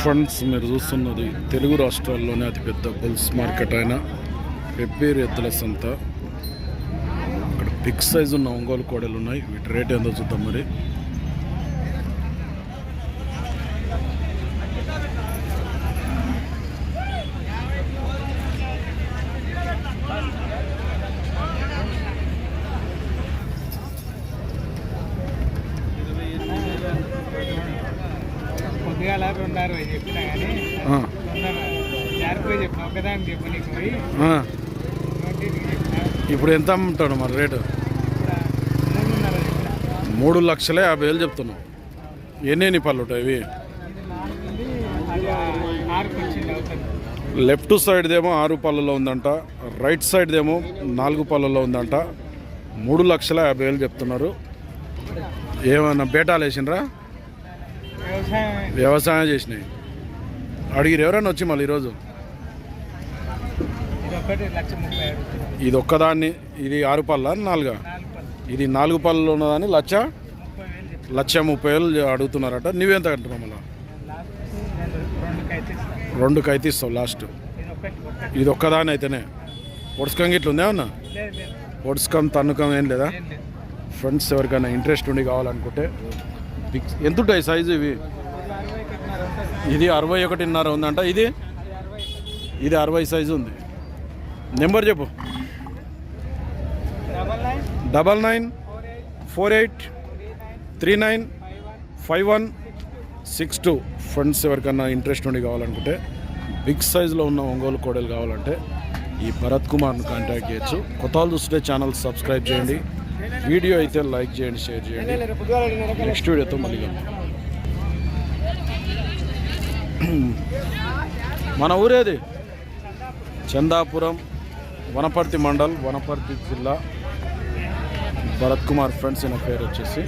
Friends మీరు చూస్తున్నది తెలుగు రాష్ట్రాల్లోనే అతిపెద్ద బుల్స్ మార్కెట్ అయిన. పెబ్బేరు ఎద్దుల సంత. ఇక్కడ బిగ్ సైజ్ ఉన్న ఒంగోలు కోడలు ఉన్నాయి. వీటి రేట్ ఎంతో చూద్దాం మరి. పొద్దుగాల రెండు అరవై చెప్పినా కానీ ఆ, జారిపోయి చెప్పిన ఒకదానికి చెప్పు నీకు పోయి ఆ. నోటీకి చెప్పిన. ఇప్పుడు ఎంత అమ్ముతాడు మరి రేటు? మూడు లక్షలే యాభై వేలు చెప్తున్నావు. ఎన్ని పళ్ళు ఉంటాయి ఇవి? లెఫ్ట్ సైడ్దేమో ఆరు పళ్ళలో ఉందంట రైట్ సైడ్దేమో నాలుగు పళ్ళలో ఉందంట. మూడు లక్షల యాభై వేలు చెప్తున్నారు. ఏమన్నా బేటాలు వేసిండ్రా? వ్యవసాయం. చేసినాయి. అడిగిరు ఎవరైనా వచ్చి మళ్ళీ ఈరోజు? ఇది ఒక్కదాన్ని ఇది ఆరు పళ్ళ నాలుగా? ఇది నాలుగు పళ్ళలో ఉన్నదాన్ని చెప్పి లక్ష ముప్పై వేలు అడుగుతున్నారట. నువ్వెంత అంటున్నావు మళ్ళీ? రెండు రెండుకి అయితే ఇస్తావు లాస్ట్. ఇది ఒక్కదాని అయితేనే. పొడుచుకం గిట్ల ఉందా ఏమన్నా? పొడుచుకం తన్నుకం ఏం లేదు. ఫ్రెండ్స్ ఎవరికైనా ఇంట్రెస్ట్ ఉండి కావాలనుకుంటే బిగ్ ఎంత ఉంటాయి సైజు ఇవి? ఇది అరవై ఒకటిన్నర ఉందంట. ఇది? ఇది అరవై సైజు ఉంది. నెంబర్ చెప్పు. Double nine. Four eight three nine five one six two. Friends ఎవరికైనా ఇంట్రెస్ట్ ఉండి కావాలనుకుంటే బిగ్ సైజులో ఉన్న ఒంగోలు కోడలు కావాలంటే ఈ భరత్ కుమార్ని కాంటాక్ట్ చేయొచ్చు. కొత్త చూస్తే ఛానల్ సబ్స్క్రైబ్ చేయండి. వీడియో అయితే లైక్ చేయండి షేర్ చేయండి. నెక్స్ట్ వీడియోతో మళ్ళీ మన ఊరేది చందాపురం వనపర్తి మండల్ వనపర్తి జిల్లా. భరత్ కుమార్ ఫ్రెండ్స్ అనే పేరు వచ్చేసి.